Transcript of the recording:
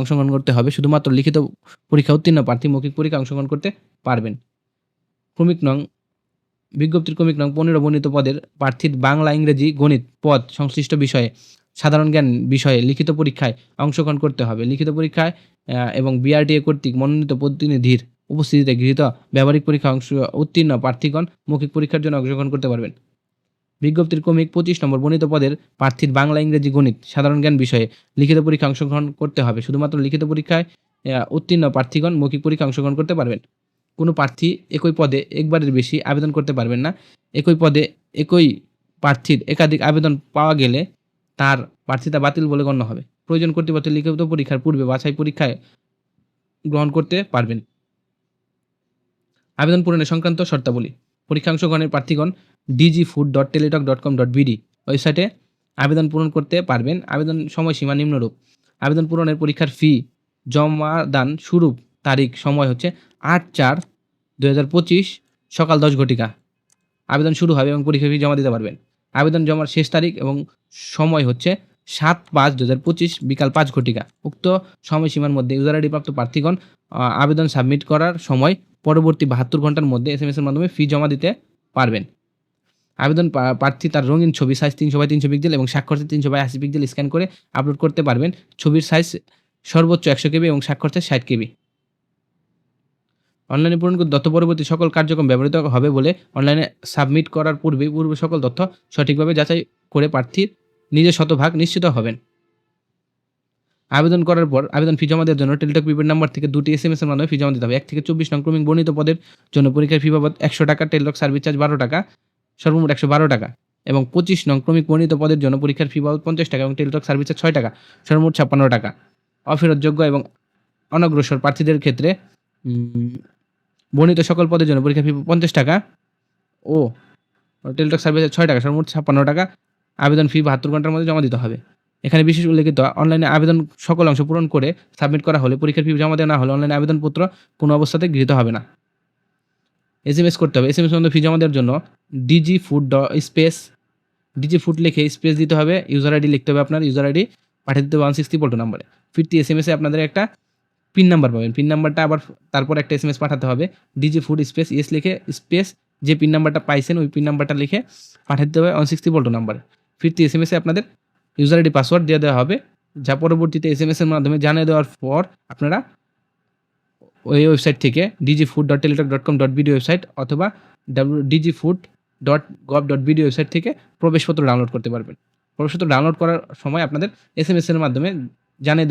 অংশগ্রহণ করতে হবে। শুধুমাত্র লিখিত পরীক্ষা উত্তীর্ণ প্রার্থী মৌখিক পরীক্ষা অংশগ্রহণ করতে পারবেন। ক্রমিক নং, বিজ্ঞপ্তির ক্রমিক নং পনেরো বর্ণিত পদের প্রার্থীর বাংলা, ইংরেজি, গণিত পদ সংশ্লিষ্ট বিষয়ে, সাধারণ জ্ঞান বিষয়ে লিখিত পরীক্ষায় অংশগ্রহণ করতে হবে। লিখিত পরীক্ষায় এবং বিআরটিএ কর্তৃক মনোনীত প্রতিনিধির উপস্থিতিতে গৃহীত ব্যবহারিক পরীক্ষা অংশ, উত্তীর্ণ প্রার্থীগণ মৌখিক পরীক্ষার জন্য অংশগ্রহণ করতে পারবেন। বিজ্ঞপ্তির ক্রমিক পঁচিশ নম্বর বর্ণিত পদের প্রার্থীর বাংলা ইংরেজি গণিত সাধারণ জ্ঞান বিষয়ে লিখিত পরীক্ষা অংশগ্রহণ করতে হবে। শুধুমাত্র লিখিত পরীক্ষায় উত্তীর্ণ প্রার্থীগণ মৌখিক পরীক্ষা অংশগ্রহণ করতে পারবেন। কোনো প্রার্থী একই পদে একবারের বেশি আবেদন করতে পারবেন না। একই পদে একই প্রার্থীর একাধিক আবেদন পাওয়া গেলে তার প্রার্থিতা বাতিল বলে গণ্য হবে। প্রয়োজন কর্তৃপক্ষের লিখিত পরীক্ষার পূর্বে বাছাই পরীক্ষায় গ্রহণ করতে পারবেন। আবেদন পূরণের সংক্রান্ত শর্তাবলী। পরীক্ষা অংশগ্রহণের প্রার্থীগণ DG food dot Teletalk dot com dot BD ওয়েবসাইটে আবেদন পূরণ করতে পারবেন। আবেদন সময়সীমা নিম্নরূপ। আবেদন পূরণের পরীক্ষার ফি জমা দান শুরু তারিখ, সময় হচ্ছে আট চার দু সকাল দশ ঘটিকা। আবেদন শুরু হবে এবং পরীক্ষা ফি জমা দিতে পারবেন। আবেদন জমার শেষ তারিখ এবং সময় হচ্ছে সাত পাঁচ দু বিকাল পাঁচ ঘটিকা। উক্ত সময়সীমার মধ্যে ইউজার আইডি প্রাপ্ত প্রার্থীগণ আবেদন সাবমিট করার সময় পরবর্তী বাহাত্তর ঘণ্টার মধ্যে এস এর মাধ্যমে ফি জমা দিতে পারবেন। আবেদন প্রার্থী তার রঙিন ছবি সাইজ তিনশো বাই তিনশো পিক্সেল এবং স্বাক্ষরতে তিনশো বাই আশি পিক্সেল স্ক্যান করে আপলোড করতে পারবেন। ছবির সাইজ সর্বোচ্চ একশো কেবি এবং স্বাক্ষরতে ষাট কেবি। অনলাইনে পূরণ করে তথ্য পরবর্তী সকল কার্যক্রম ব্যবহৃত হবে বলে অনলাইনে সাবমিট করার পূর্বে পূর্বে সকল তথ্য সঠিকভাবে যাচাই করে প্রার্থীর নিজের শতভাগ নিশ্চিত হবেন। আবেদন করার পর আবেদন ফি জমা দেওয়ার জন্য টেলিটক প্রিপেড নাম্বার থেকে দুটি এস এম এস এর মাধ্যমে ফি জমা দিতে হবে। এক থেকে চব্বিশ নং ক্রমিক বর্ণিত পদের জন্য পরীক্ষার ফি বাবদ একশো টাকা, টেলিটক সার্ভিস চার্জ বারো টাকা, সর্বমোট একশো বারো টাকা এবং পঁচিশ নং ক্রমিক বর্ণিত পদের জন্য পরীক্ষার ফি বাবদ পঞ্চাশ টাকা এবং টেলিটক সার্ভিস চার্জ ছয় টাকা, সর্বমোট ছাপ্পান্ন টাকা। অফেরতযোগ্য এবং অনগ্রসর প্রার্থীদের ক্ষেত্রে বর্ণিত সকল পদের জন্য পরীক্ষা ফি পঞ্চাশ টাকা ও টেলিটক সার্ভিসের ছয় টাকা, সর্বমোট ছাপ্পান্ন টাকা। আবেদন ফি বাহাত্তর ঘণ্টার মধ্যে জমা দিতে হবে। এখানে বিশেষ উল্লেখিত অনলাইনে আবেদন সকল অংশ পূরণ করে সাবমিট করা হলে পরীক্ষার ফি জমা দেওয়া না হলে অনলাইনে আবেদনপত্র কোনো অবস্থাতে গৃহীত হবে না। এস এম এস করতে হবে। এস এম এস ফি জমা দেওয়ার জন্য ডিজি ফুড ড স্পেস ডিজি ফুড লিখে স্পেস দিতে হবে। ইউজার আইডি লিখতে হবে আপনার। ইউজার আইডি পাঠিয়ে দিতে হবে ওয়ান সিক্সটি পল্টো নাম্বারে ফিরতি এস এম এসে আপনাদের একটা পিন নাম্বার পাবেন। পিন নাম্বারটা আবার তারপর একটা এস এম এস পাঠাতে হবে। ডিজি ফুড স্পেস ইয়েস লিখে স্পেস যে পিন নাম্বারটা পাইছেন, ওই পিন নাম্বারটা লিখে পাঠিয়ে দিতে হবে ওয়ান সিক্সটি পল্টো নাম্বারে ফিরতি এস এম এসে আপনাদের ইউজার আইডি পাসওয়ার্ড দিয়ে দেওয়া হবে। যা পরবর্তীতে এস এম এস এর মাধ্যমে জানিয়ে দেওয়ার পর আপনারা ওই ওয়েবসাইট থেকে DG food dot Teletalk dot com dot BD website অথবা W DG food dot gov dot BD website থেকে প্রবেশপত্র ডাউনলোড করতে পারবেন। প্রবেশপত্র ডাউনলোড করার সময় আপনাদের এস এম এস এর মাধ্যমে জানিয়ে দেওয়া